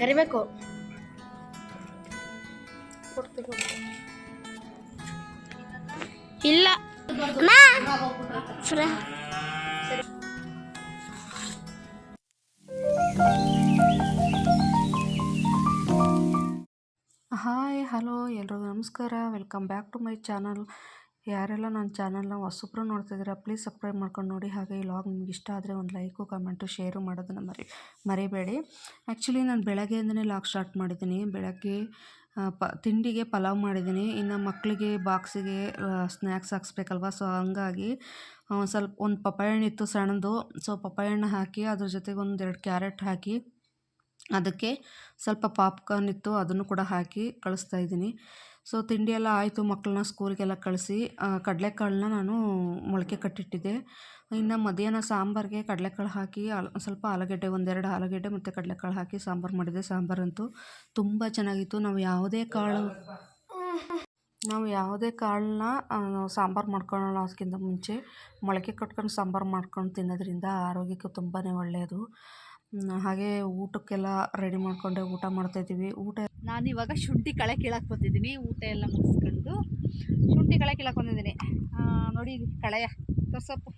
ಕರಿಬೇಕು. ಇಲ್ಲ. Hi hello ಎಲ್ರಿಗೂ ನಮಸ್ಕಾರ. Welcome back to my channel. ಯಾರೆಲ್ಲ ನನ್ನ ಚಾನಲ್ನ ಹೊಸಬ್ರು ನೋಡ್ತಿದ್ದೀರಾ ಪ್ಲೀಸ್ ಸಬ್ಸ್ಕ್ರೈಬ್ ಮಾಡ್ಕೊಂಡು ನೋಡಿ. ಹಾಗೆ ಈ ಲಾಗ್ ನಿಮ್ಗೆ ಇಷ್ಟ ಆದರೆ ಒಂದು ಲೈಕು ಕಮೆಂಟು ಶೇರು ಮಾಡೋದನ್ನು ಮರಿ, ಮರಿಬೇಡಿ. ಆ್ಯಕ್ಚುಲಿ ನಾನು ಬೆಳಗ್ಗೆಯಿಂದನೇ ಲಾಗ್ ಸ್ಟಾರ್ಟ್ ಮಾಡಿದ್ದೀನಿ. ಬೆಳಗ್ಗೆ ಪ, ತಿಂಡಿಗೆ ಪಲಾವ್ ಮಾಡಿದ್ದೀನಿ. ಇನ್ನು ಮಕ್ಕಳಿಗೆ ಬಾಕ್ಸಿಗೆ ಸ್ನ್ಯಾಕ್ಸ್ ಹಾಕ್ಸ್ಬೇಕಲ್ವ? ಸೊ ಹಂಗಾಗಿ ಒಂದು ಸ್ವಲ್ಪ, ಒಂದು ಪಪ್ಪಾಯ ಹಣ್ಣಿತ್ತು ಸಣ್ಣದು. ಸೊ ಪಪ್ಪಾಯ ಹಣ್ಣು ಹಾಕಿ, ಅದ್ರ ಜೊತೆಗೆ ಒಂದು ಕ್ಯಾರೆಟ್ ಹಾಕಿ ಅದಕ್ಕೆ ಸ್ವಲ್ಪ ಪಾಪ್ಕಾರ್ನ್ ಇತ್ತು, ಅದನ್ನು ಕೂಡ ಹಾಕಿ ಕಳಿಸ್ತಾ ಇದ್ದೀನಿ. ಸೊ ತಿಂಡಿ ಎಲ್ಲ ಆಯಿತು, ಮಕ್ಕಳನ್ನ ಸ್ಕೂಲ್ಗೆಲ್ಲ ಕಳಿಸಿ. ಕಡಲೆಕಾಳನ್ನ ನಾನು ಮೊಳಕೆ ಕಟ್ಟಿಟ್ಟಿದ್ದೆ. ಇನ್ನು ಮಧ್ಯಾಹ್ನ ಸಾಂಬಾರಿಗೆ ಕಡಲೆಕಾಳು ಹಾಕಿ ಸ್ವಲ್ಪ ಆಲೂಗಡ್ಡೆ, ಒಂದೆರಡು ಆಲೂಗಡ್ಡೆ ಮತ್ತು ಕಡಲೆಕಾಳು ಹಾಕಿ ಸಾಂಬಾರು ಮಾಡಿದೆ ಸಾಂಬಾರಂತೂ ತುಂಬ ಚೆನ್ನಾಗಿತ್ತು. ನಾವು ಯಾವುದೇ ಕಾಳು, ನಾವು ಯಾವುದೇ ಕಾಳನ್ನ ಸಾಂಬಾರು ಮಾಡ್ಕೊಳ್ಳೋಣ ಅದಕ್ಕಿಂತ ಮುಂಚೆ ಮೊಳಕೆ ಕಟ್ಕೊಂಡು ಸಾಂಬಾರು ಮಾಡ್ಕೊಂಡು ತಿನ್ನೋದ್ರಿಂದ ಆರೋಗ್ಯಕ್ಕೆ ತುಂಬಾ ಒಳ್ಳೆಯದು. ಹಾಗೆ ಊಟಕ್ಕೆಲ್ಲ ರೆಡಿ ಮಾಡಿಕೊಂಡೆ ಊಟ ಮಾಡ್ತಾಯಿದ್ದೀವಿ. ಊಟ ನಾನು ಇವಾಗ ಶುಂಠಿ ಕಳೆ ಕೀಳಕ್ಕೆ ಬಂದಿದ್ದೀನಿ. ಊಟ ಎಲ್ಲ ಮುಗಿಸ್ಕೊಂಡು ಶುಂಠಿ ಕಳೆ ಕೀಳಕ್ಕೆ ಬಂದಿದ್ದೀನಿ. ನೋಡಿ ಕಳೆಯ ತೋರ್ಸಪ್ಪು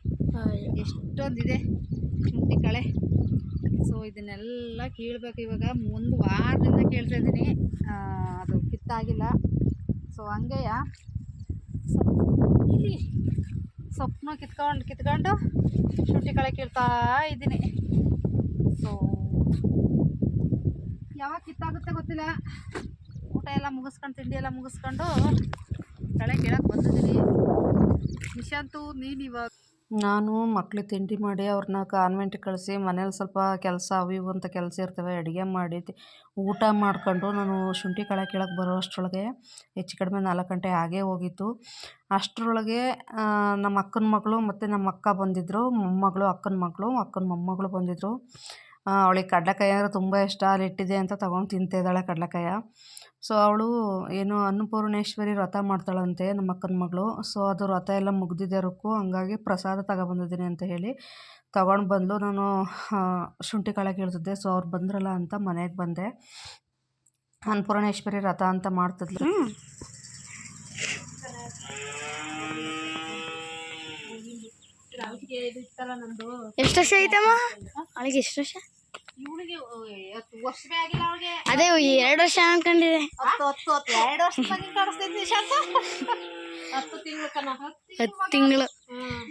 ಎಷ್ಟೊಂದಿದೆ ಶುಂಠಿ ಕಳೆ. ಸೊ ಇದನ್ನೆಲ್ಲ ಕೀಳ್ಬೇಕು ಇವಾಗ. ಒಂದು ವಾರದಿಂದ ಕೇಳ್ತಾ ಇದ್ದೀನಿ. ಅದು ಕಿತ್ತಾಗಿಲ್ಲ. ಸೊ ಹಂಗೆಯ. ಇಲ್ಲಿ ಸೊಪ್ಪನ್ನ ಕಿತ್ಕೊಂಡು ಕಿತ್ಕೊಂಡು ಶುಂಠಿ ಕಳೆ ಕೀಳ್ತಾ ಇದ್ದೀನಿ. ಸೊ ಯಾವಾಗ ಕಿತ್ತಾಗುತ್ತೆ ಗೊತ್ತಿಲ್ಲ. ಊಟ ಎಲ್ಲ ಮುಗಿಸ್ಕೊಂಡು, ತಿಂಡಿ ಎಲ್ಲ ಮುಗಿಸ್ಕೊಂಡು ಕಳೆ ಕೇಳಕ್ಕೆ ಬಂದಿದ್ದೀನಿ. ನಿಶಾಂತು, ನೀನು ಇವಾಗ? ನಾನು ಮಕ್ಳಿಗೆ ತಿಂಡಿ ಮಾಡಿ ಅವ್ರನ್ನ ಕಾನ್ವೆಂಟಿಗೆ ಕಳಿಸಿ ಮನೇಲಿ ಸ್ವಲ್ಪ ಕೆಲಸ ಅವು ಇವು ಅಂತ ಕೆಲಸ ಇರ್ತವೆ, ಅಡುಗೆ ಮಾಡಿ ಊಟ ಮಾಡ್ಕೊಂಡು ನಾನು ಶುಂಠಿ ಕಳೆ ಕೀಳಕ್ಕೆ ಬರೋ ಅಷ್ಟರೊಳಗೆ ಹೆಚ್ಚು ಕಡಿಮೆ ನಾಲ್ಕು ಗಂಟೆ ಆಗೇ ಹೋಗಿತ್ತು. ಅಷ್ಟರೊಳಗೆ ನಮ್ಮ ಅಕ್ಕನ ಮಗಳು ಮತ್ತು ನಮ್ಮ ಅಕ್ಕ ಬಂದಿದ್ದರು ಮೊಮ್ಮಗಳು, ಅಕ್ಕನ ಮಗಳು, ಅಕ್ಕನ ಮೊಮ್ಮಗಳು ಬಂದಿದ್ದರು ಅವಳಿಗೆ ಕಡಲೆಕಾಯಿ ಅಂದರೆ ತುಂಬ ಇಷ್ಟ, ಅಲ್ಲಿ ಇಟ್ಟಿದೆ ಅಂತ ತೊಗೊಂಡು ತಿಂತಿದ್ದಾಳೆ ಕಡಲೆಕಾಯ. ಸೊ ಅವಳು ಏನು ಅನ್ನಪೂರ್ಣೇಶ್ವರಿ ವ್ರತ ಮಾಡ್ತಾಳಂತೆ ನಮ್ಮ ಅಕ್ಕನ ಮಗಳು. ಸೊ ಅದು ವ್ರತ ಎಲ್ಲ ಮುಗ್ದಿದೆ ರೊಕ್ಕು ಹಂಗಾಗಿ ಪ್ರಸಾದ ತಗೊಬಂದಿದ್ದೀನಿ ಅಂತ ಹೇಳಿ ತಗೊಂಡು ಬಂದು ನಾನು ಶುಂಠಿ ಕಾಳೆ ಕೇಳ್ತಿದ್ದೆ ಸೊ ಅವ್ರು ಬಂದ್ರಲ್ಲ ಅಂತ ಮನೆಗೆ ಬಂದೆ. ಅನ್ನಪೂರ್ಣೇಶ್ವರಿ ವ್ರತ ಅಂತ ಮಾಡ್ತಿದ್ಲು. ಎಷ್ಟು ವರ್ಷ ಐತಮ್ಮ? ಅವಳಿಗೆ ಎಷ್ಟು ವರ್ಷ? ಹತ್ತು ವರ್ಷವೇ ಆಗಿಲ್ಲ ಅವಳಿಗೆ ಅದೇ ಎರಡು ವರ್ಷ ಅನ್ಕೊಂಡಿದೆ. ಹತ್ತು ಹತ್ತು ಹತ್ತು ಎರಡು ವರ್ಷ ಕಾಣಿಸ್ತೈತಿ ನಿಶಾಂತ. ಹತ್ತು ತಿಂಗಳು ಕಣ. ಹತ್ತು ತಿಂಗಳು ಹ್ಮ್.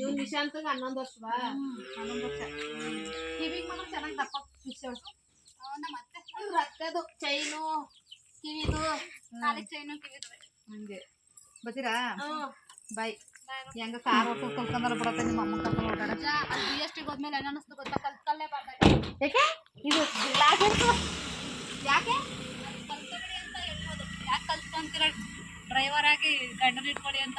ಇವ್ ನಿಶಾಂತಗೆ ಹನ್ನೊಂದು ವರ್ಷ ಬಾ. ಹನ್ನೊಂದು ವರ್ಷ. ಕಿವಿಗೆ ಮಾತ್ರ ಚೆನ್ನಾಗಿ ದಪ್ಪ ಕಿಸೋಳು ಮತ್ತೆ? ರಕ್ತದು ಚೈನು ಕಿವಿದು. ಕಾಲಿಗೆ ಚೈನು ಕಿವಿದು. ಹಂಗೆ. ಬರ್ತೀರಾ? ಬಾಯ್ ಹೆಂಗ ಕಾರ್ ಹೊತ್ತು ಬಿಡತ್ತೆ ನಿಮ್ಮ ಅಮ್ಮ ಕರ್ಕೊಂಡು ಓಡಾಡ ಬಿ ಎಸ್ ಟಿ ಹೋದ್ಮೇಲೆ ಏನು ಅನ್ನಿಸ್ತು ಗೊತ್ತಾ? ಕಲ್ತ್ಕಲ್ಲೇ ಬರ್ಬೇಕು ಯಾಕೆ? ಇದು ಗ್ಲಾಸ್ ಯಾಕೆ ಕಲ್ತ್ಕೊಳ್ಳಿ ಅಂತ? ಹೇಳ್ಬೋದು ಯಾಕೆ ಕಲ್ತ್ಕೊಂತೀರ ಡ್ರೈವರ್ ಆಗಿ ಗಂಡನ ಇಟ್ಕೊಳ್ಳಿ ಅಂತ.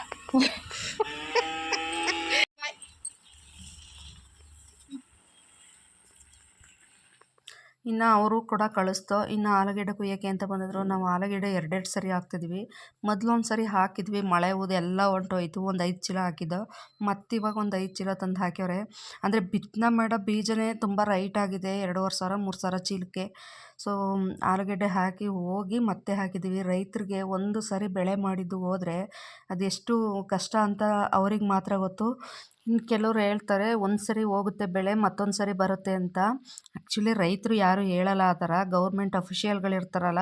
ಇನ್ನು ಅವರು ಕೂಡ ಕಳಿಸ್ತು. ಇನ್ನು ಆಲೂಗೆಡ್ಡೆ ಕುಯ್ಯೋಕ್ಕೆ ಅಂತ ಬಂದಿದ್ರು. ನಾವು ಆಲೂಗೆಡ್ಡೆ ಎರಡೆರಡು ಸರಿ ಹಾಕ್ತಿದ್ವಿ. ಮೊದಲೊಂದು ಸರಿ ಹಾಕಿದ್ವಿ. ಮಳೆ ಊದು ಎಲ್ಲ ಹೊಂಟೋಯ್ತು. ಒಂದು ಐದು ಚೀಲ ಹಾಕಿದ್ದು. ಮತ್ತು ಇವಾಗ ಒಂದು ಐದು ಚೀಲ ತಂದು ಹಾಕ್ಯವ್ರೆ. ಅಂದರೆ ಬಿತ್ತನೆ ಮಾಡೋ ಬೀಜನೇ ತುಂಬ ರೈಟ್ ಆಗಿದೆ. ಎರಡೂವರೆ ಸಾವಿರ, ಮೂರು ಸಾವಿರ ಚೀಲಕ್ಕೆ. ಸೊ ಆಲೂಗೆಡ್ಡೆ ಹಾಕಿ ಹೋಗಿ ಮತ್ತೆ ಹಾಕಿದ್ದೀವಿ ರೈತರಿಗೆ ಒಂದು ಸರಿ ಬೆಳೆ ಮಾಡಿದ್ದು ಹೋದರೆ ಅದೆಷ್ಟು ಕಷ್ಟ ಅಂತ ಅವ್ರಿಗೆ ಮಾತ್ರ ಗೊತ್ತು. ಇನ್ನು ಕೆಲವ್ರು ಹೇಳ್ತಾರೆ, ಒಂದು ಸರಿ ಹೋಗುತ್ತೆ ಬೆಳೆ, ಮತ್ತೊಂದು ಸರಿ ಬರುತ್ತೆ ಅಂತ. ಆ್ಯಕ್ಚುಲಿ ರೈತರು ಯಾರು ಹೇಳಲ್ಲ ಆ ಥರ. ಗೌರ್ಮೆಂಟ್ ಅಫಿಷಿಯಲ್ಗಳು ಇರ್ತಾರಲ್ಲ,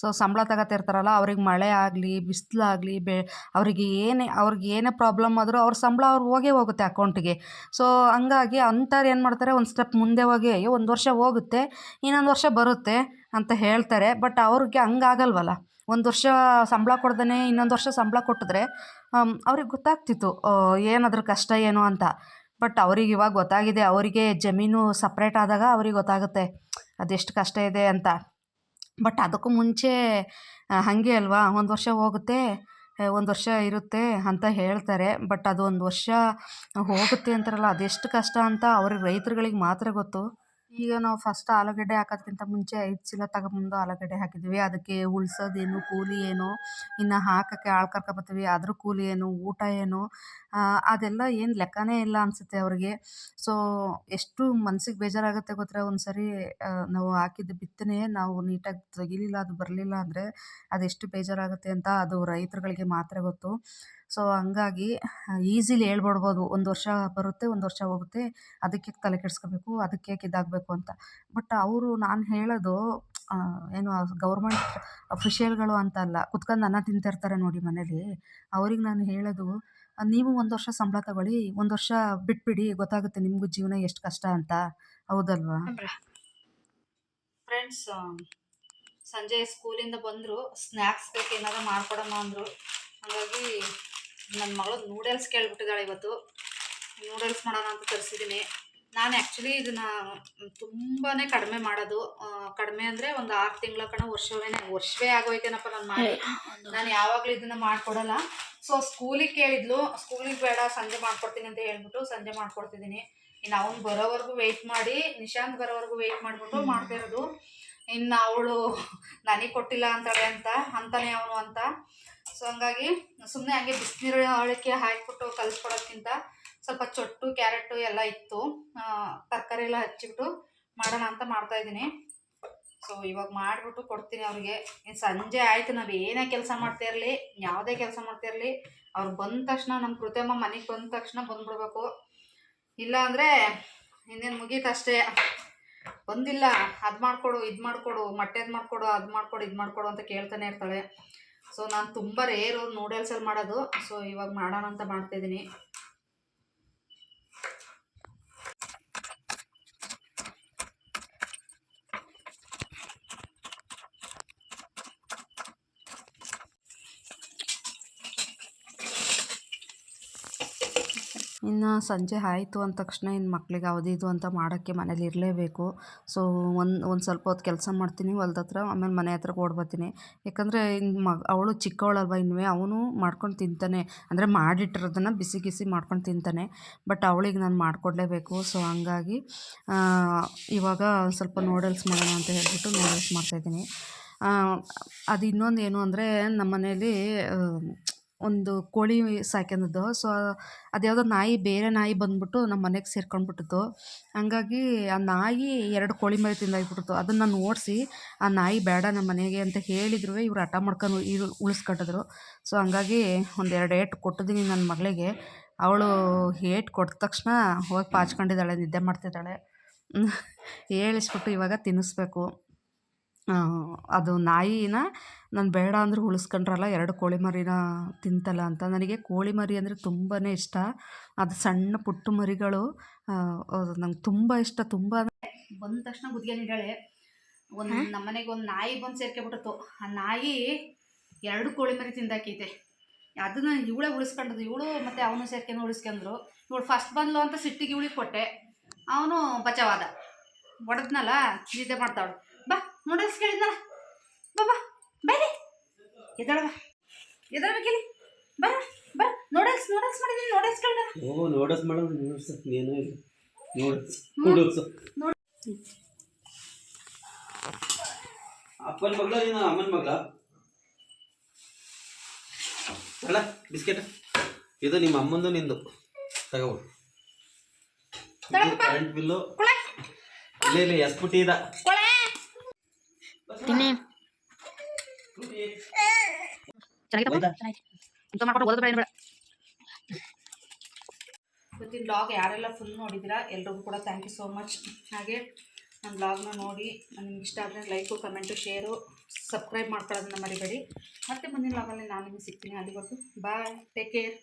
ಸೊ ಸಂಬಳ ತಗೋತಿರ್ತಾರಲ್ಲ, ಅವ್ರಿಗೆ ಮಳೆ ಆಗಲಿ ಬಿಸಿಲಾಗಲಿ ಬೆ, ಅವರಿಗೆ ಏನೇ, ಅವ್ರಿಗೆ ಏನೇ ಪ್ರಾಬ್ಲಮ್ ಆದರೂ ಅವ್ರ ಸಂಬಳ ಅವ್ರು ಹೋಗೇ ಹೋಗುತ್ತೆ ಅಕೌಂಟಿಗೆ. ಸೊ ಹಂಗಾಗಿ ಅಂಥವ್ರು ಏನು ಮಾಡ್ತಾರೆ, ಒಂದು ಸ್ಟೆಪ್ ಮುಂದೆ ಹೋಗಿ, ಅಯ್ಯೋ, ಒಂದು ವರ್ಷ ಹೋಗುತ್ತೆ, ಇನ್ನೊಂದು ವರ್ಷ ಬರುತ್ತೆ ಅಂತ ಹೇಳ್ತಾರೆ. ಬಟ್ ಅವ್ರಿಗೆ ಹಂಗಾಗಲ್ವಲ್ಲ. ಒಂದು ವರ್ಷ ಸಂಬಳ ಕೊಡ್ದೇ ಇನ್ನೊಂದು ವರ್ಷ ಸಂಬಳ ಕೊಟ್ಟಿದ್ರೆ ಅವ್ರಿಗೆ ಗೊತ್ತಾಗ್ತಿತ್ತು ಏನಾದರೂ ಕಷ್ಟ ಏನು ಅಂತ. ಬಟ್ ಅವ್ರಿಗೆ ಇವಾಗ ಗೊತ್ತಾಗಿದೆ, ಅವರಿಗೆ ಜಮೀನು ಸಪ್ರೇಟ್ ಆದಾಗ ಅವ್ರಿಗೆ ಗೊತ್ತಾಗುತ್ತೆ, ಅದೆಷ್ಟು ಕಷ್ಟ ಇದೆ ಅಂತ. ಬಟ್ ಅದಕ್ಕೂ ಮುಂಚೆ ಹಾಗೆ ಅಲ್ವಾ? ಒಂದು ವರ್ಷ ಹೋಗುತ್ತೆ ಒಂದು ವರ್ಷ ಇರುತ್ತೆ ಅಂತ ಹೇಳ್ತಾರೆ. ಬಟ್ ಅದು ಒಂದು ವರ್ಷ ಹೋಗುತ್ತೆ ಅಂತಾರಲ್ಲ, ಅದೆಷ್ಟು ಕಷ್ಟ ಅಂತ ಅವ್ರಿಗೆ ರೈತರುಗಳಿಗೆ ಮಾತ್ರ ಗೊತ್ತು. ಈಗ ನಾವು ಫಸ್ಟ್ ಆಲೂಗಡ್ಡೆ ಹಾಕೋದ್ಕಿಂತ ಮುಂಚೆ ಐದು ಚೀಲ ತಗೊಂಬಂದು ಆಲೂಗಡ್ಡೆ ಹಾಕಿದ್ವಿ. ಅದಕ್ಕೆ ಉಳ್ಸೋದೇನು ಕೂಲಿ ಏನು, ಇನ್ನು ಹಾಕೋಕ್ಕೆ ಆಳು ಕರ್ಕೊಬರ್ತೀವಿ ಅದ್ರ ಕೂಲಿ ಏನು, ಊಟ ಏನು ಅದೆಲ್ಲ ಏನು ಲೆಕ್ಕನೇ ಇಲ್ಲ ಅನಿಸುತ್ತೆ ಅವ್ರಿಗೆ. ಸೊ ಎಷ್ಟು ಮನ್ಸಿಗೆ ಬೇಜಾರಾಗುತ್ತೆ ಗೊತ್ತಾ? ಒಂದು ಸರಿ ನಾವು ಹಾಕಿದ ಬಿತ್ತನೆ ನಾವು ನೀಟಾಗಿ ತೆಗಿಲಿಲ್ಲ, ಅದು ಬರಲಿಲ್ಲ ಅಂದರೆ ಅದೆಷ್ಟು ಬೇಜಾರಾಗುತ್ತೆ ಅಂತ ಅದು ರೈತರುಗಳಿಗೆ ಮಾತ್ರ ಗೊತ್ತು. ಸೊ, ಹಂಗಾಗಿ ಈಸಿಲಿ ಹೇಳ್ಬಿಡ್ಬೋದು. ಒಂದು ವರ್ಷ ಬರುತ್ತೆ, ಒಂದು ವರ್ಷ ಹೋಗುತ್ತೆ. ಅದಕ್ಕೆ ತಲೆ ಕೆಡಿಸ್ಕೋಬೇಕು, ಅದಕ್ಕೆ ಯಾಕೆ ಇದಾಗಬೇಕು ಅಂತ. ಬಟ್ ಅವರು, ನಾನು ಹೇಳೋದು ಏನು ಗೌರ್ಮೆಂಟ್ ಅಫಿಷಿಯಲ್ಗಳು ಅಂತ ಅಲ್ಲ ಕುತ್ಕೊಂಡು ಅನ್ನ ತಿಂತಿರ್ತಾರೆ ನೋಡಿ ಮನೇಲಿ. ಅವ್ರಿಗೆ ನಾನು ಹೇಳೋದು, ನೀವು ಒಂದು ವರ್ಷ ಸಂಬಳ ತಗೊಳ್ಳಿ, ಒಂದು ವರ್ಷ ಬಿಟ್ಬಿಡಿ, ಗೊತ್ತಾಗುತ್ತೆ ನಿಮಗೂ ಜೀವನ ಎಷ್ಟು ಕಷ್ಟ ಅಂತ. ಹೌದಲ್ವಾ? ಫ್ರೆಂಡ್ಸ್ ಸಂಜೆ ಸ್ಕೂಲಿಂದ ಬಂದರು ಸ್ನ್ಯಾಕ್ಸ್ ಬೇಕು ಏನಾದ್ರು ಮಾಡ್ಕೊಡಮ್ಮ ಅಂದರು. ಹಾಗಾಗಿ ನನ್ನ ಮಗಳು ನೂಡಲ್ಸ್ ಕೇಳ್ಬಿಟ್ಟಿದ್ದಾಳೆ ಇವತ್ತು. ನೂಡಲ್ಸ್ ಮಾಡೋಣ ಅಂತ ತರಿಸಿದ್ದೀನಿ ನಾನು ಆ್ಯಕ್ಚುಲಿ ಇದನ್ನು ತುಂಬಾ ಕಡಿಮೆ ಮಾಡೋದು. ಕಡಿಮೆ ಅಂದರೆ ಒಂದು ಆರು ತಿಂಗಳ ಕಣ ವರ್ಷವೇ ವರ್ಷವೇ ಆಗೋಯ್ತೇನಪ್ಪ ನಾನು ಮಾಡಿ. ನಾನು ಯಾವಾಗಲೂ ಇದನ್ನು ಮಾಡಿಕೊಡಲ್ಲ. ಸೊ ಸ್ಕೂಲಿಗೆ ಕೇಳಿದ್ಲು. ಸ್ಕೂಲಿಗೆ ಬೇಡ ಸಂಜೆ ಮಾಡ್ಕೊಡ್ತೀನಿ ಅಂತ ಹೇಳ್ಬಿಟ್ಟು ಸಂಜೆ ಮಾಡ್ಕೊಡ್ತಿದ್ದೀನಿ ಇನ್ನು ಅವ್ನು ಬರೋವರೆಗೂ ವೆಯ್ಟ್ ಮಾಡಿ ನಿಶಾಂತ್ ಬರೋವರೆಗೂ ವೆಯ್ಟ್ ಮಾಡಿಬಿಟ್ಟು ಮಾಡ್ತಾ ಇರೋದು ಇನ್ನು ಅವಳು ನನಗೆ ಕೊಟ್ಟಿಲ್ಲ ಅಂತಾಳೆ ಅಂತ ಅಂತಾನೆ ಅವನು ಅಂತ. ಸೊ ಹಂಗಾಗಿ ಸುಮ್ಮನೆ ಹಂಗೆ ಬಿಸಿನೀರು ಅವಳಿಕೆ ಹಾಕಿಬಿಟ್ಟು ಕಲಿಸ್ಕೊಡೋಕ್ಕಿಂತ ಸ್ವಲ್ಪ ಚೊಟ್ಟು, ಕ್ಯಾರೆಟು ಎಲ್ಲ ಇತ್ತು. ತರಕಾರಿ ಎಲ್ಲ ಹಚ್ಚಿಬಿಟ್ಟು ಮಾಡೋಣ ಅಂತ ಮಾಡ್ತಾ ಇದ್ದೀನಿ. ಸೊ ಇವಾಗ ಮಾಡಿಬಿಟ್ಟು ಕೊಡ್ತೀನಿ ಅವ್ರಿಗೆ. ಸಂಜೆ ಆಯಿತು, ನಾವು ಏನೇ ಕೆಲಸ ಮಾಡ್ತಾ ಇರಲಿ, ಯಾವುದೇ ಕೆಲಸ ಮಾಡ್ತಾ ಇರಲಿ, ಅವ್ರು ಬಂದ ತಕ್ಷಣ ನಮ್ಮ ಕೃತ್ಯಮ್ಮ ಮನೆಗೆ ಬಂದ ತಕ್ಷಣ ಬಂದ್ಬಿಡ್ಬೇಕು. ಇಲ್ಲ ಅಂದರೆ ಇನ್ನೇನು ಮುಗೀತು ಅಷ್ಟೇ. ಬಂದಿಲ್ಲ, ಅದು ಮಾಡಿಕೊಡು, ಇದು ಮಾಡಿಕೊಡು, ಮೊಟ್ಟೆದು ಮಾಡಿಕೊಡು, ಅದು ಮಾಡಿಕೊಡು, ಇದು ಮಾಡಿಕೊಡು ಅಂತ ಕೇಳ್ತಾನೆ ಇರ್ತಾಳೆ. ಸೊ ನಾನು ತುಂಬ ರೇರು ನೂಡಲ್ಸಲ್ಲಿ ಮಾಡೋದು. ಸೊ ಇವಾಗ ಮಾಡೋಣ ಅಂತ ಮಾಡ್ತಾಯಿದ್ದೀನಿ ಇನ್ನು ಸಂಜೆ ಆಯಿತು ಅಂದ ತಕ್ಷಣ ಇನ್ನು ಮಕ್ಳಿಗೆ ಅದು ಅಂತ ಮಾಡೋಕ್ಕೆ ಮನೇಲಿ ಇರಲೇಬೇಕು. ಸೊ ಒಂದು ಒಂದು ಸ್ವಲ್ಪ ಹೊತ್ತು ಕೆಲಸ ಮಾಡ್ತೀನಿ ಹೊಲ್ದ ಹತ್ರ, ಆಮೇಲೆ ಮನೆ ಹತ್ರ ಓಡ್ಬರ್ತೀನಿ ಯಾಕಂದರೆ ಇನ್ನು ಮಗ, ಅವಳು ಚಿಕ್ಕವಳಲ್ವ ಇನ್ನೂ ಅವನು ಮಾಡ್ಕೊಂಡು ತಿಂತಾನೆ. ಅಂದರೆ ಮಾಡಿಟ್ಟಿರೋದನ್ನು ಬಿಸಿ ಬಿಸಿ ಮಾಡ್ಕೊಂಡು ತಿಂತಾನೆ. ಬಟ್ ಅವಳಿಗೆ ನಾನು ಮಾಡಿಕೊಡ್ಲೇಬೇಕು. ಸೊ ಹಂಗಾಗಿ ಇವಾಗ ಸ್ವಲ್ಪ ನೂಡಲ್ಸ್ ಮಾಡೋಣ ಅಂತ ಹೇಳ್ಬಿಟ್ಟು ನೂಡಲ್ಸ್ ಮಾಡ್ತಾಯಿದ್ದೀನಿ ಅದು ಇನ್ನೊಂದು ಏನು ಅಂದರೆ ನಮ್ಮ ಮನೇಲಿ ಒಂದು ಕೋಳಿ ಸಾಕ್ಯಂದದ್ದು ಸೊ ಅದ್ಯಾವುದೋ ನಾಯಿ, ಬೇರೆ ನಾಯಿ ಬಂದ್ಬಿಟ್ಟು ನಮ್ಮ ಮನೆಗೆ ಸೇರ್ಕೊಂಡ್ಬಿಟ್ಟಿತ್ತು ಹಂಗಾಗಿ ಆ ನಾಯಿ ಎರಡು ಕೋಳಿ ಮರಿ ತಿಂದಾಕ್ಬಿಟ್ಟಿತ್ತು ಅದನ್ನು ನಾನು ಓಡಿಸಿ ಆ ನಾಯಿ ಬೇಡ ನಮ್ಮ ಮನೆಗೆ ಅಂತ ಹೇಳಿದ್ರು. ಇವ್ರು ಹಠ ಮಾಡ್ಕೊಂಡು ಇರು ಉಳಿಸ್ಕೊಂಡಿದ್ರು. ಸೊ ಹಂಗಾಗಿ ಒಂದೆರಡು ಏಟು ಕೊಟ್ಟಿದ್ದೀನಿ ನನ್ನ ಮಗಳಿಗೆ. ಅವಳು ಏಟು ಕೊಟ್ಟ ತಕ್ಷಣ ಹೋಗಿ ಪಾಚ್ಕೊಂಡಿದ್ದಾಳೆ, ನಿದ್ದೆ ಮಾಡ್ತಿದ್ದಾಳೆ. ಹೇಳಿಸ್ಬಿಟ್ಟು ಇವಾಗ ತಿನ್ನಿಸ್ಬೇಕು. ಅದು ನಾಯಿನ ನಾನು ಬೇಡ ಅಂದ್ರೆ ಉಳಿಸ್ಕೊಂಡ್ರಲ್ಲ ಎರಡು ಕೋಳಿ ಮರಿನ ತಿಂತಲ್ಲ ಅಂತ. ನನಗೆ ಕೋಳಿ ಮರಿ ಅಂದರೆ ತುಂಬಾ ಇಷ್ಟ. ಅದು ಸಣ್ಣ ಪುಟ್ಟ ಮರಿಗಳು ನಂಗೆ ತುಂಬ ಇಷ್ಟ. ತುಂಬ ಬಂದ ತಕ್ಷಣ ಗುದ್ಗೆನಿದ್ದಾಳೆ ಒಂದು ನಮ್ಮನೆಗೆ ಒಂದು ನಾಯಿ ಬಂದು ಸೇರ್ಕೊಬಿಟ್ಟಿತ್ತು ಆ ನಾಯಿ ಎರಡು ಕೋಳಿ ಮರಿ ತಿಂದಾಕೈತೆ. ಅದನ್ನ ಇವಳೇ ಉಳಿಸ್ಕೊಂಡದ್ದು ಇವಳು ಮತ್ತು ಅವನು ಸೇರ್ಕೊಂಡು ಉಳಿಸ್ಕೊಂಡ್ರು. ಇವಳು ಫಸ್ಟ್ ಬಂದ್ಲು ಅಂತ ಸಿಟ್ಟಿಗೆ ಇವಳಿಗೆ ಕೊಟ್ಟೆ. ಅವನು ಬಚಾವಾದ ಒಡೆದ್ನಲ್ಲ ನಿದ್ದೆ ಮಾಡ್ತಾವಳು. ಬಾ ನೂಡಲ್ಸ್ ಕೇಳಿದ್ನಲ್ಲ ಬಾಬಾ ಬೇರೆ ಎದ್ದಾಳ ಬಾ. ಬರ ಬಾ ಬಾ ನೋಡಲ್ಸ್ ನೂಡಲ್ಸ್ ಮಾಡಿದ್ದೀನಿ ನೂಡಲ್ಸ್ ಕೇಳಿದ ಓ ನೋಡಸ್ ಮಾಡೋದು ನೋಡ್ಸ್ ಏನೋ ಇಲ್ಲ. ನೋಡಸ್ ನೋಡಸ್ ಅಪ್ಪನ ಮಗಳ ನೀನು ಅಮ್ಮನ ಮಗಳ? ಅಲ್ಲ ಬಿಸ್ಕೆಟ್. ಇದು ನಿಮ್ಮ ಅಮ್ಮಂದು ನಿಂದು. ತಗೋ ಕರೆಂಟ್ ಬಿಲ್ಲು ಇಲ್ಲ ಇಲ್ಲ ಎಸ್ಪುಟಿ ಇದ. ತಿನ್ನಿ. ಇವತ್ತಿನ ಬ್ಲಾಗ್ ಯಾರೆಲ್ಲ ಫುಲ್ ನೋಡಿದಿರಾ ಎಲ್ರಿಗೂ ಕೂಡ ಥ್ಯಾಂಕ್ ಯು ಸೋ ಮಚ್ ಹಾಗೆ ನನ್ನ ಬ್ಲಾಗ್ನ ನೋಡಿ ನಿಮ್ಗೆ ಇಷ್ಟ ಆದರೆ ಲೈಕು ಕಮೆಂಟು ಶೇರು ಸಬ್ಸ್ಕ್ರೈಬ್ ಮಾಡ್ಕೊಳ್ಳೋದನ್ನ ಮರಿಬೇಡಿ. ಮತ್ತೆ ಮುಂದಿನ ಬ್ಲಾಗಲ್ಲಿ ನಾನು ನಿಮಗೆ ಸಿಗ್ತೀನಿ. ಅಲ್ಲಿವರೆಗೂ ಬಾಯ್ ಟೇಕ್ ಕೇರ್